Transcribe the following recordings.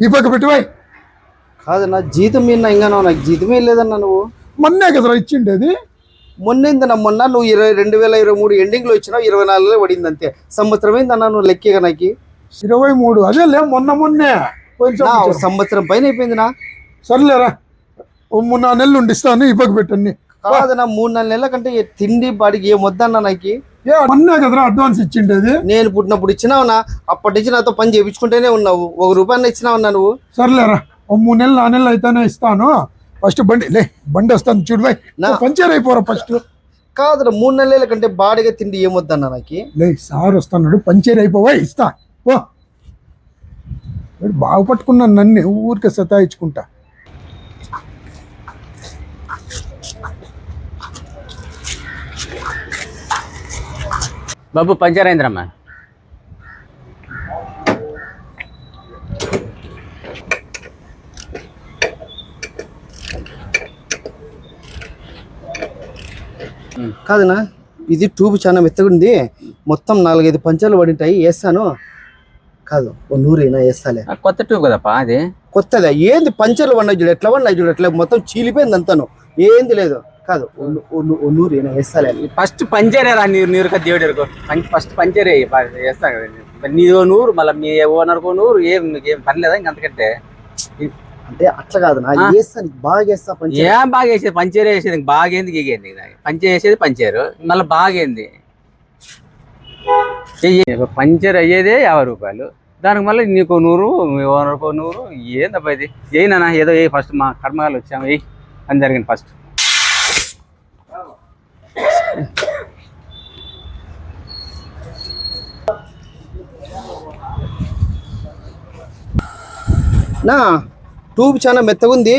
ఈ పక్క పెట్టువాయి కాదన్నా జీతం మీద ఇంగానో నాకు జీతమే లేదన్నా నువ్వు. మొన్నే కదరా ఇచ్చిండేది. మొన్నేందన్నా మొన్న నువ్వు ఇరవై రెండు వేల ఇరవై మూడు ఎండింగ్లో ఇచ్చినావు ఇరవై నాలుగులో పడింది అంతే. సంవత్సరం ఏందన్నా నువ్వు లెక్కేగా నాకు? ఇరవై మూడు అదే లే మొన్న మొన్నే. నా సంవత్సరం. పైన అయిపోయింది నా. సర్లేరా మూడు నాలుగు నెలలు ఉండిస్తాను ఈ పక్క పెట్టండి. కాదన్నా మూడు నాలుగు నెలల కంటే తిండి బాడికి ఏం వద్దన్నా నాకు? మొన్నే కదరా అడ్వాన్స్ ఇచ్చిండేది? నేను పుట్టినప్పుడు ఇచ్చినావునా? అప్పటి నుంచి నాతో పని చేయించుకుంటూనే ఉన్నావు. ఒక రూపాయలు ఇచ్చినావున్నా నువ్వు. సర్లేరా ఓ మూడు నెలలు నాలుగు నెలలు అయితేనే ఇస్తాను. ఫస్ట్ బండి లే బండి వస్తాను చూడు నా- పంచర్ అయిపోరా ఫస్ట్ కాదురా మూడు నెలల కంటే బాడిగా తిండి ఏం వద్దన్నా నాకు? లే సార్ వస్తున్నాడు పంచర్ అయిపోవా ఇస్తా. ఓ. వీడు బాగా పట్టుకున్నాను నన్ను ఊరికే సతాయించుకుంటా. బాబు పంచర్ అయిందిరమ్మా కాదనా? ఇది ట్యూబ్ చాలా మెత్తగుంది మొత్తం నాలుగైదు పంచాలు పడింటాయి. వేస్తాను కాదు ఓ నూరైనా వేస్తాలే ఆ, కొత్త ట్యూబ్ కదప్పా అది? కొత్తదా? ఏంది పంచర్లు పడినాయి చూడు ఎట్లా పడినాయి చూడు ఎట్లా? మొత్తం చీలిపోయింది అంతాను. ఏంది లేదు. కాదు ఓ ను- ఓ ను- ఓ నూరైనా వేస్తాలే ఫస్ట్ పంచరే రా నీరు నీరు కదా దేవుడు ఎరుకో. ఫస్ట్ పంచరే వేస్తా కదా నీ నూరు మళ్ళీ మీ ఓనర్కో నూరు ఏం ఏం పని లేదా ఇంకంతకంటే అంటే అట్లా కాదు నా ఆ. వేస్తాను బాగా వేస్తా పంచర్. ఏం బాగా వేసేది? పంచర్ వేసేది బాగేంది గీగేంది పంచర్ వేసేది పంచర్. మళ్ళీ బాగేంది. పంచర్ అయ్యేదే యాభై రూపాయలు. దానికి మళ్ళీ నీకు నూరు మీ ఓనర్కో నూరు ఏందబ్బా ఇది? ఏనా ఏదో ఏ ఫస్ట్ మా కర్మగాలు వచ్చాము ఏ అని జరిగింది ఫస్ట్. నా ట్యూబ్ చాలా మెత్తగుంది.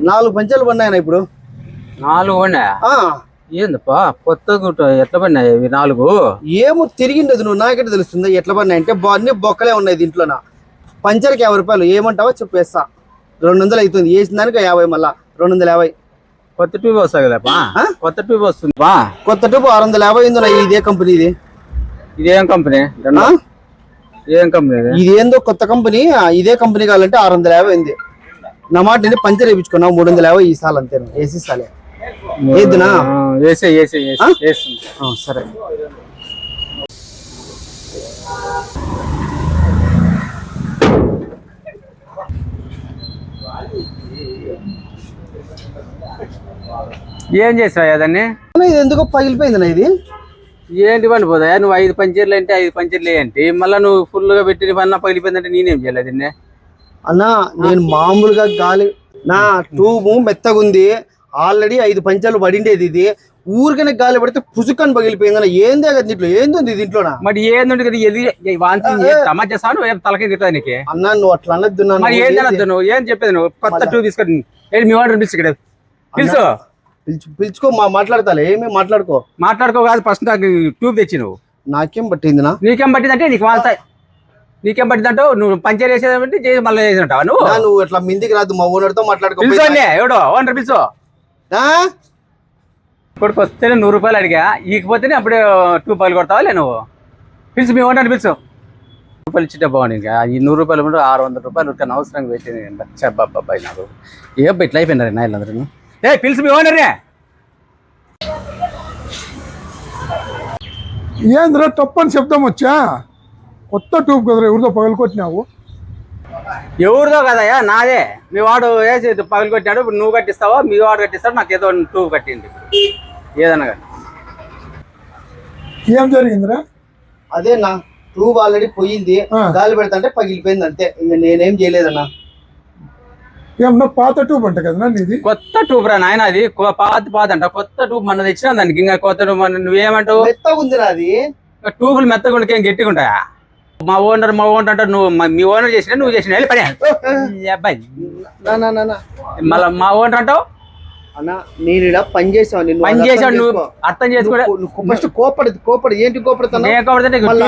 నాలుగు పంచాలు పడినాయన ఇప్పుడు? నాలుగు ఆ. ఏందప్పా? కొత్త ఎట్లా పడినాయి ఇవి నాలుగు? ఏమో తిరిగిండదు నువ్వు నాకెట్లా తెలుస్తుంది ఎట్లా పడినాయి అంటే అన్ని బొక్కలే ఉన్నాయి దీంట్లోన. పంచర్కి యాభై రూపాయలు ఏమంటావో చెప్పేస్తా. రెండు వందలు అవుతుంది వేసిన దానికి యాభై మళ్ళా రెండు వందల యాభై. కొత్త ట్యూబ్ వస్తుంది కదప్పా? కొత్త ట్యూబ్ వస్తుంది. బా కొత్త ట్యూబ్ ఆరు వందల యాభై ఉంది నా ఇదే కంపెనీ ఇది? ఇదేం కంపెనీ? ఏం కంపెనీ ఇది? ఏందో కొత్త కంపెనీ ఇదే కంపెనీ కావాలంటే ఆరు వందల యాభై ఉంది. నా మాట నేను పంచర్ వేయించుకున్నావు మూడు వందల యాభై ఈ సాల్ అంతే వేసి సాలే. ఏదినా? వేస్తుంది. ఆ, సరే. ఏం చేసావు దాన్ని? అన్న, ఇది ఎందుకో పగిలిపోయింది ఇది? ఏంటి పండి పోదా? నువ్వు ఐదు పంచర్లు అంటే ఐదు పంచర్లు ఏంటి? మళ్ళీ నువ్వు full గా పెట్టి పన్న పగిలిపోయిందంటే నేనేం చేయలేదు దీన్ని అన్నా నేను మామూలుగా గాలి నా ట్యూబ్ మెత్తగుంది. ఆల్రెడీ ఐదు పంచాలు పడిండేది ఇది. ఊరికనే గాలి పడితే పుసుకని పగిలిపోయింది అన్న. ఏందే కదా దీంట్లో? ఏంది దీంట్లోనా? మరి ఏందంటే కదా ఎది వాంతి తమాజ్ చేస్తాను తలకి తిట్టా నీకు? అన్నా నువ్వు అట్లా అనొద్దు. మరి ఏం నువ్వు? ఏం చెప్పేది నువ్వు? కొత్త ట్యూబ్ తీసుకొని మీ వాడు పిలిచి ఇక్కడ పిలుచు పిలుచు పిలుచుకో మా మాట్లాడతాలే ఏమీ మాట్లాడుకో. మాట్లాడుకో కాదు ఫస్ట్ నాకు ట్యూబ్ తెచ్చి నువ్వు నాకేం పట్టింది నా నీకేం పట్టిందంటే నీకు వాళ్ళ నీకేం పట్టిందంటో నువ్వు పంచర్ వేసేదంటే చేసి మళ్ళీ వేసినట్టావా నువ్వు? నా, నువ్వు ఇట్లా మిందికి రాదు మా ఓనర్తో మాట్లాడుకో ఎవడో? ఓనర్ పిలుచో. ఆ? ఇప్పటికి వస్తేనే నూరు రూపాయలు అడిగా ఈకపోతేనే అప్పుడే టూ రూపాయలు కొడతావా లే నువ్వు? పిలుచు మీ ఓనర్ పిలుచు. రూపాయలు ఇచ్చింటే బాగుంది ఇంకా. ఈ నూరు రూపాయలు ఉంటే ఆరు వందల రూపాయలు ఉరికే అవసరం పెట్టింది బాబాయ్ నాకు. ఏ ఇట్లా అయిపోయినారు నా వీళ్ళందరూ ఏ పిలుచు మీ ఓనరే ఏంద్రా తప్పని శబ్దం వచ్చా? కొత్త ట్యూబ్ కదరా ఎవరితో పగలకొట్టినావు ఎవరిదో కదయ్యా నాదే. మీ వాడు వేసి పగలు కొట్టినాడు ఇప్పుడు నువ్వు కట్టిస్తావా మీ వాడు కట్టిస్తాడు నాకు ఏదో టూ కట్టింది ఏదన్నా కానీ. ఏం జరిగిందిరా? అదే నా ట్యూబ్ ఆల్రెడీ పోయింది. గాలి పెడతాంటే పగిలిపోయింది అంతే. ఇంకా నేనేం చేయలేదన్నా. ఏమన్నా పాత ట్యూబ్ అంట కదనా నీది కొత్త ట్యూబ్ రా నాయన అది. కొ- పాత పాత అంట. కొత్త ట్యూబ్ మన తెచ్చినా దానికి ఇంకా కొత్త ట్యూబ్ మన నువ్వేమంటావు? మెత్తగా ఉంది నాది ట్యూబులు మెత్తగా ఉంటే ఏం గట్టిగా ఉంటాయా? మా ఓనర్ మా ఓనర్ అంటే నువ్వు మా- ఓనర్ చేసిన నువ్వు చేసిన వెళ్ళి పని. అబ్బాయి. నా నా నా నా. మళ్ళీ మా ఓనర్ అంటావు? అన్న నేను ఈడ పని చేసావు నిన్ను పని అది అర్థం నువ్వు చేసుకో. అర్థం నువ్వు ఫస్ట్ కోపడదు కోపడు ఏంటి కోపడుతున్నా నేను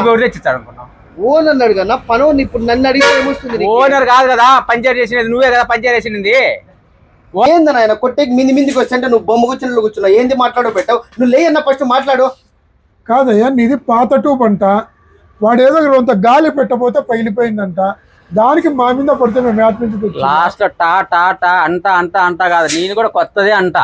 ఎవరు తెచ్చిస్తాడు అనుకున్నావు? ఓనర్ అడుగు నా పని ఇప్పుడు నన్ను అడిగితే ఏమొస్తుంది నీకు? ఓనర్ కాదు కదా పంచర్ చేసినది నువ్వే కదా పంచర్ చేసినది ఏంది నాయన కొట్టేకి మింది మిందికి వచ్చంటే నువ్వు బొమ్మ కూర్చుని కూర్చున్నావు. ఏంది మాట్లాడో పెట్టావు? నువ్వు లేయన్న ఫస్ట్ మాట్లాడు. కాదయ్యా నీది పాత ట్యూబ్ అంట. వాడు ఏదో కొంత గాలి పెట్టబోతే పగిలిపోయిందంట. దానికి మా మీద పడితే మేము యాట్ నుంచి. లాస్ట్ టా టా టా అంట అంట అంట కాదు. నేను కూడా కొత్తదే అంట.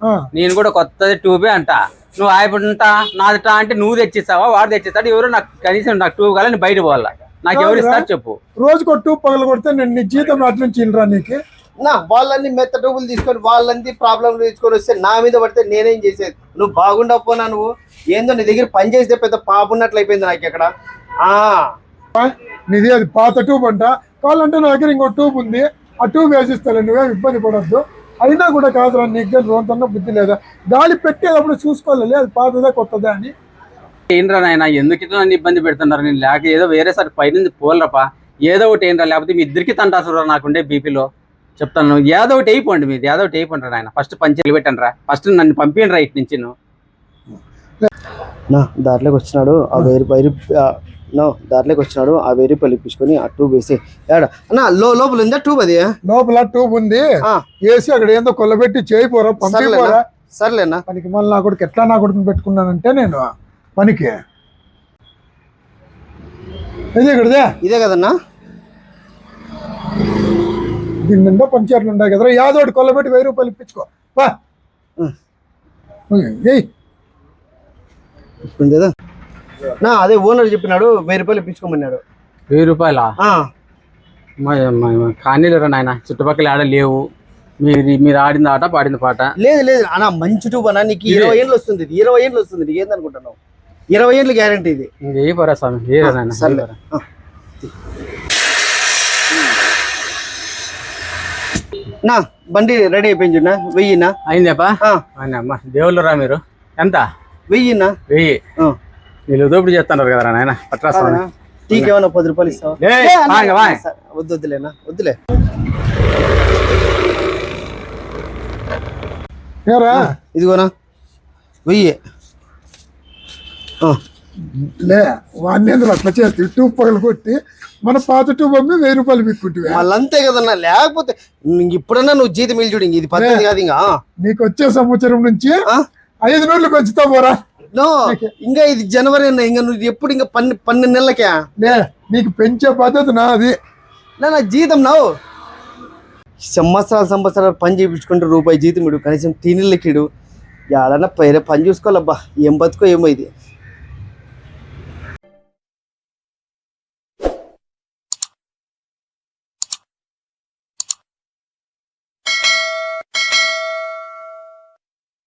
ఆ, నేను కూడా కొత్తది ట్యూబే అంట. నువ్వు ఆయపంట నాది టా అంటే నువ్వు తెచ్చిస్తావా వాడు తెచ్చిస్తాడు ఎవరు నాకు కనీసం నాకు ట్యూబ్ కావాలి నేను బయట పోవాలా? నాకు ఎవరు ఇస్తారు చెప్పు. రోజుకో టూ పగలు కొడితే నేను నీ జీతం అట్ల నుంచి ఇల్లరా నీకు? నా వాళ్ళన్ని మెత్త డబ్బులు తీసుకొని వాళ్ళంది ప్రాబ్లం తీసుకొని వస్తే నా మీద పడితే నేనేం చేసేది? నువ్వు బాగుండకపోనా నువ్వు? ఏందో నీ దగ్గర పని చేస్తే పెద్ద పాపున్నట్లు అయిపోయింది నాకు ఇక్కడ ఆ. నీది అది పాత ట్యూబ్ అంట. కావాలంటే నా దగ్గర ఇంకో ట్యూబ్ ఉంది. ఆ ట్యూబ్ వేసిస్తాను నువ్వేం ఇబ్బంది పడద్దు. అయినా కూడా కాదురా నీకు రోంతన్నా బుద్ధి లేదా? గాలి పెట్టేటప్పుడు చూసుకోవాలి అది పాతదే కొత్తదే అని. ఏంట్రా నాయన ఎందుకు ఇట్లా నన్ను ఇబ్బంది పెడుతున్నారు? నేను లేక ఏదో వేరే సార్ పైన పోలరపా ఏదో ఒకటి ఏంట్రా లేకపోతే మీ ఇద్దరికి తంటాసురా నాకుండే బీపీలో. చెప్తాను ఏదో ఒకటి అయిపోండి మీది ఏదో ఒకటి అయిపోండి నాయన. ఫస్ట్ పంచాయతీ పెట్టండి రా. ఫస్ట్ నన్ను పంపించండి రా ఇటు నుంచి నువ్వు. నా దాంట్లోకి వచ్చినాడు ఆ వెయ్యి వైరు నో దాంట్లోకి వచ్చినాడు ఆ వెయ్యి రూపాయలు ఇప్పించుకొని ఆ ట్యూబ్ వేసి ఏడ? అన్న లో లోపల ఉందా ట్యూబ్ అది? లోపల ట్యూబ్ ఉంది. ఆ, వేసి అక్కడ ఏందో కొల్లబెట్టి చేయిపోరా పంపిపోరా సర్లేనా? పనికి మళ్ళీ నా కొడుకు ఎట్లా నా కొడుకుని పెట్టుకున్నానంటే నేను పనికి. ఇది ఇక్కడదే. ఇదే కదన్నా? దీని నిండా పంచాయతీలు ఉన్నాయి కదరా. యాదోటి కొల్లబెట్టి వెయ్యి రూపాయలు ఇప్పించుకో. పా. ఏయ్. ఇప్పుడు నా అదే ఓనర్ చెప్పినాడు వెయ్యి రూపాయలు ఇప్పించుకోమన్నాడు. వెయ్యి రూపాయలా? కానీ నాయన? చుట్టుపక్కల ఆడ లేవు. మీరు మీరు ఆడింది ఆట పాడింది పాట. లేదు లేదు. అన్న మంచి ట్యూబ్ అన్న నీకు. ఇరవై ఏళ్ళు వస్తుంది. ఇది ఇరవై ఏళ్ళు వస్తుంది. నీకు ఏందనుకుంటున్నావు? ఇరవై ఏళ్ళు గ్యారంటీ ఇది. ఏ పోరా స్వామి? ఏ. ఆ. నా బండి రెడీ అయిపోయింది వెయ్యినా అయిందేపా అమ్మ. దేవుళ్ళు రా మీరు. ఎంత? వెయ్యినా వెయ్యి. వీళ్ళు దోపిడీ చేస్తున్నారు కదా నాయన పట్రా స్వామి కాదనా? టీకి ఏమన్నా పది రూపాయలు ఇస్తావా? వద్దు వద్దులేనా వద్దులే. ఇదిగోనా వెయ్యి. ఆ, లే వాడిని ఎందుకు అట్లా చేస్తే ట్యూబ్ పగలు కొట్టి మన పాత ట్యూబ్ అమ్మి వెయ్యి రూపాయలు పెట్టుకుంటే వాళ్ళంతే కదన్నా లేకపోతే ఇప్పుడన్నా నువ్వు జీతం మిల్లి చూడు ఇది పద్ధతి కాదు ఇంకా. నీకు వచ్చే సంవత్సరం నుంచి ఆ? ఐదు నూర్లకు వచ్చుతా పోరా. నో ఇంకా ఇది జనవరి అన్న ఇంకా నువ్వు ఎప్పుడు ఇంకా పన్నె పన్నెండు నెలలకే? లే నీకు పెంచే పద్ధతి నాది. నా నా జీతం నావు. సంవత్సరాలు సంవత్సరాలు పని చేయించుకుంటే రూపాయి జీతం ఇడు కనీసం టీనీళ్ళకి ఇడు. ఎడన్నా పైరే పని చూసుకోవాలబ్బా. ఏం బతుకో ఏమో ఇది.